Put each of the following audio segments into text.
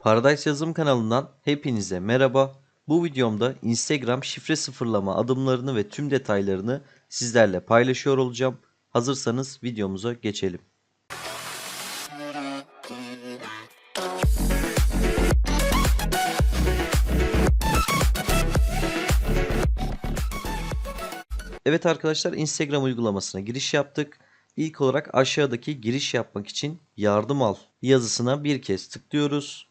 Paradise Yazım kanalından hepinize merhaba. Bu videomda Instagram şifre sıfırlama adımlarını ve tüm detaylarını sizlerle paylaşıyor olacağım. Hazırsanız videomuza geçelim. Evet arkadaşlar Instagram uygulamasına giriş yaptık. İlk olarak aşağıdaki giriş yapmak için yardım al yazısına bir kez tıklıyoruz.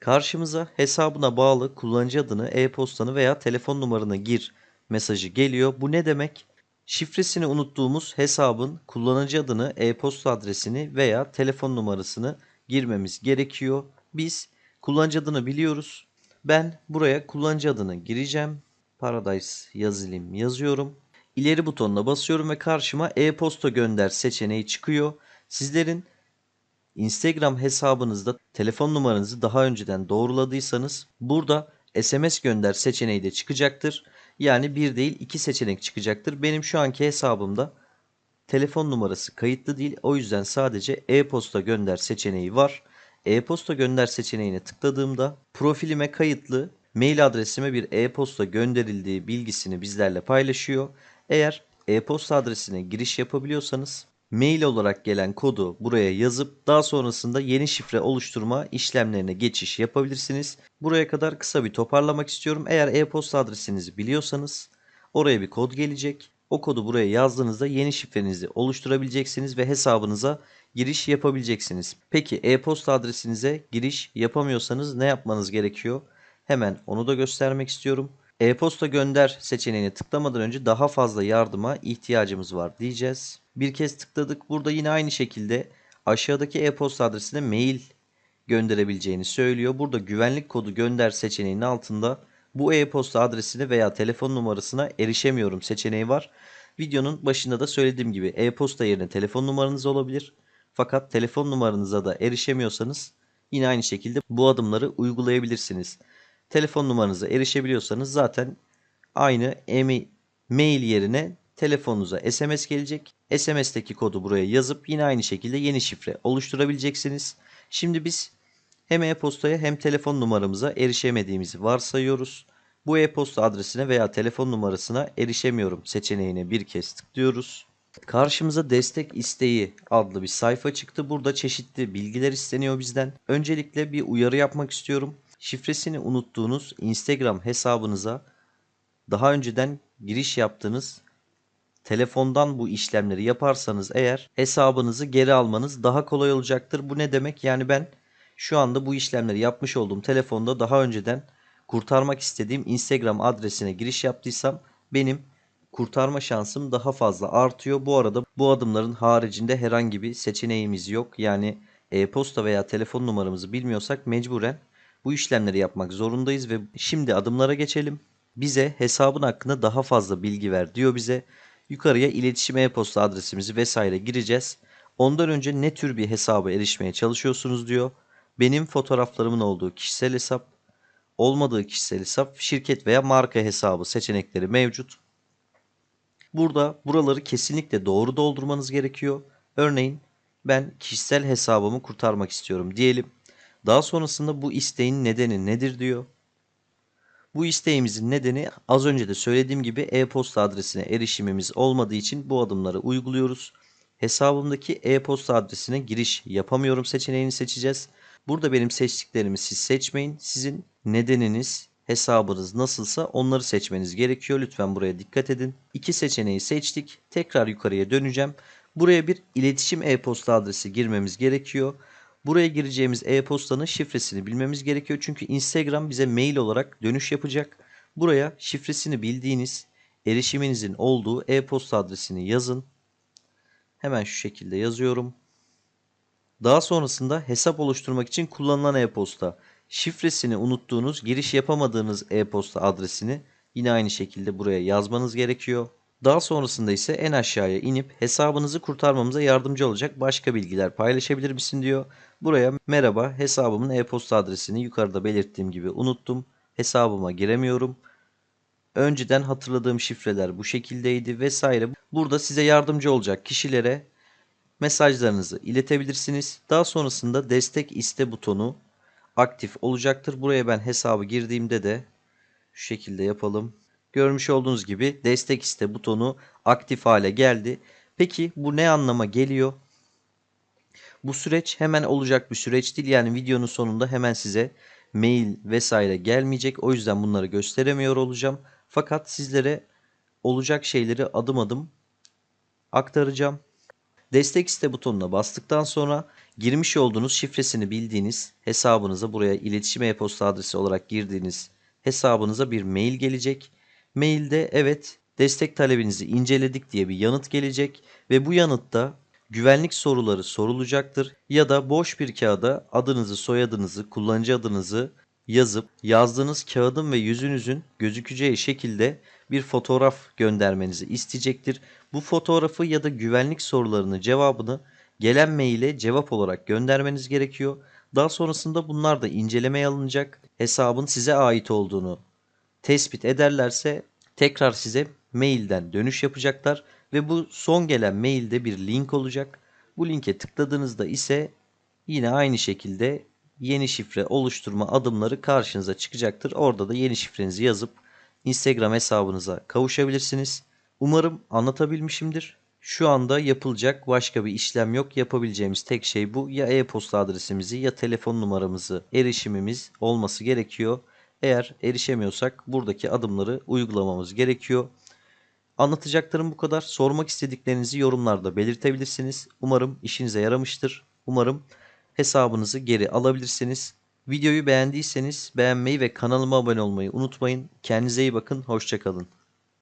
Karşımıza hesabına bağlı kullanıcı adını, e-postanı veya telefon numaranı gir mesajı geliyor. Bu ne demek? Şifresini unuttuğumuz hesabın kullanıcı adını, e-posta adresini veya telefon numarasını girmemiz gerekiyor. Biz kullanıcı adını biliyoruz. Ben buraya kullanıcı adını gireceğim. Paradise yazılim yazıyorum. İleri butonuna basıyorum ve karşıma e-posta gönder seçeneği çıkıyor. Sizlerin Instagram hesabınızda telefon numaranızı daha önceden doğruladıysanız burada SMS gönder seçeneği de çıkacaktır. Yani bir değil iki seçenek çıkacaktır. Benim şu anki hesabımda telefon numarası kayıtlı değil. O yüzden sadece e-posta gönder seçeneği var. E-posta gönder seçeneğine tıkladığımda profilime kayıtlı mail adresime bir e-posta gönderildiği bilgisini bizlerle paylaşıyor. Eğer e-posta adresine giriş yapabiliyorsanız mail olarak gelen kodu buraya yazıp daha sonrasında yeni şifre oluşturma işlemlerine geçiş yapabilirsiniz. Buraya kadar kısa bir toparlamak istiyorum. Eğer e-posta adresinizi biliyorsanız oraya bir kod gelecek. O kodu buraya yazdığınızda yeni şifrenizi oluşturabileceksiniz ve hesabınıza giriş yapabileceksiniz. Peki e-posta adresinize giriş yapamıyorsanız ne yapmanız gerekiyor? Hemen onu da göstermek istiyorum. E-posta gönder seçeneğine tıklamadan önce daha fazla yardıma ihtiyacımız var diyeceğiz. Bir kez tıkladık. Burada yine aynı şekilde aşağıdaki e-posta adresine mail gönderebileceğini söylüyor. Burada güvenlik kodu gönder seçeneğinin altında bu e-posta adresine veya telefon numarasına erişemiyorum seçeneği var. Videonun başında da söylediğim gibi e-posta yerine telefon numaranız olabilir. Fakat telefon numaranıza da erişemiyorsanız yine aynı şekilde bu adımları uygulayabilirsiniz. Telefon numaranıza erişebiliyorsanız zaten aynı emi- mail yerine telefonunuza SMS gelecek. SMS'teki kodu buraya yazıp yine aynı şekilde yeni şifre oluşturabileceksiniz. Şimdi biz hem e-postaya hem telefon numaramıza erişemediğimizi varsayıyoruz. Bu e-posta adresine veya telefon numarasına erişemiyorum seçeneğine bir kez tıklıyoruz. Karşımıza destek isteği adlı bir sayfa çıktı. Burada çeşitli bilgiler isteniyor bizden. Öncelikle bir uyarı yapmak istiyorum. Şifresini unuttuğunuz Instagram hesabınıza daha önceden giriş yaptığınız telefondan bu işlemleri yaparsanız eğer hesabınızı geri almanız daha kolay olacaktır. Bu ne demek? Yani ben şu anda bu işlemleri yapmış olduğum telefonda daha önceden kurtarmak istediğim Instagram adresine giriş yaptıysam benim kurtarma şansım daha fazla artıyor. Bu arada bu adımların haricinde herhangi bir seçeneğimiz yok. Yani e-posta veya telefon numaramızı bilmiyorsak mecburen bu işlemleri yapmak zorundayız ve şimdi adımlara geçelim. Bize hesabın hakkında daha fazla bilgi ver diyor bize. Yukarıya iletişim e-posta adresimizi vesaire gireceğiz. Ondan önce ne tür bir hesaba erişmeye çalışıyorsunuz diyor. Benim fotoğraflarımın olduğu kişisel hesap, olmadığı kişisel hesap, şirket veya marka hesabı seçenekleri mevcut. Burada buraları kesinlikle doğru doldurmanız gerekiyor. Örneğin ben kişisel hesabımı kurtarmak istiyorum diyelim. Daha sonrasında bu isteğin nedeni nedir diyor. Bu isteğimizin nedeni az önce de söylediğim gibi e-posta adresine erişimimiz olmadığı için bu adımları uyguluyoruz. Hesabımdaki e-posta adresine giriş yapamıyorum seçeneğini seçeceğiz. Burada benim seçtiklerimi siz seçmeyin. Sizin nedeniniz, hesabınız nasılsa onları seçmeniz gerekiyor. Lütfen buraya dikkat edin. İki seçeneği seçtik. Tekrar yukarıya döneceğim. Buraya bir iletişim e-posta adresi girmemiz gerekiyor. Buraya gireceğimiz e-postanın şifresini bilmemiz gerekiyor. Çünkü Instagram bize mail olarak dönüş yapacak. Buraya şifresini bildiğiniz, erişiminizin olduğu e-posta adresini yazın. Hemen şu şekilde yazıyorum. Daha sonrasında hesap oluşturmak için kullanılan e-posta. Şifresini unuttuğunuz, giriş yapamadığınız e-posta adresini yine aynı şekilde buraya yazmanız gerekiyor. Daha sonrasında ise en aşağıya inip hesabınızı kurtarmamıza yardımcı olacak başka bilgiler paylaşabilir misin diyor. Buraya merhaba hesabımın e-posta adresini yukarıda belirttiğim gibi unuttum. Hesabıma giremiyorum. Önceden hatırladığım şifreler bu şekildeydi vesaire. Burada size yardımcı olacak kişilere mesajlarınızı iletebilirsiniz. Daha sonrasında destek iste butonu aktif olacaktır. Buraya ben hesabı girdiğimde de şu şekilde yapalım. Görmüş olduğunuz gibi destek iste butonu aktif hale geldi. Peki bu ne anlama geliyor? Bu süreç hemen olacak bir süreç değil. Yani videonun sonunda hemen size mail vesaire gelmeyecek. O yüzden bunları gösteremiyor olacağım. Fakat sizlere olacak şeyleri adım adım aktaracağım. Destek iste butonuna bastıktan sonra girmiş olduğunuz şifresini bildiğiniz hesabınıza buraya iletişim e-posta adresi olarak girdiğiniz hesabınıza bir mail gelecek. Mailde evet destek talebinizi inceledik diye bir yanıt gelecek ve bu yanıtta güvenlik soruları sorulacaktır ya da boş bir kağıda adınızı, soyadınızı, kullanıcı adınızı yazıp yazdığınız kağıdın ve yüzünüzün gözükeceği şekilde bir fotoğraf göndermenizi isteyecektir. Bu fotoğrafı ya da güvenlik sorularının cevabını gelen maile cevap olarak göndermeniz gerekiyor. Daha sonrasında bunlar da incelemeye alınacak. Hesabın size ait olduğunu tespit ederlerse tekrar size mailden dönüş yapacaklar ve bu son gelen mailde bir link olacak. Bu linke tıkladığınızda ise yine aynı şekilde yeni şifre oluşturma adımları karşınıza çıkacaktır. Orada da yeni şifrenizi yazıp Instagram hesabınıza kavuşabilirsiniz. Umarım anlatabilmişimdir. Şu anda yapılacak başka bir işlem yok. Yapabileceğimiz tek şey bu. Ya e-posta adresimizi ya telefon numaramızı erişimimiz olması gerekiyor. Eğer erişemiyorsak buradaki adımları uygulamamız gerekiyor. Anlatacaklarım bu kadar. Sormak istediklerinizi yorumlarda belirtebilirsiniz. Umarım işinize yaramıştır. Umarım hesabınızı geri alabilirsiniz. Videoyu beğendiyseniz beğenmeyi ve kanalıma abone olmayı unutmayın. Kendinize iyi bakın. Hoşçakalın.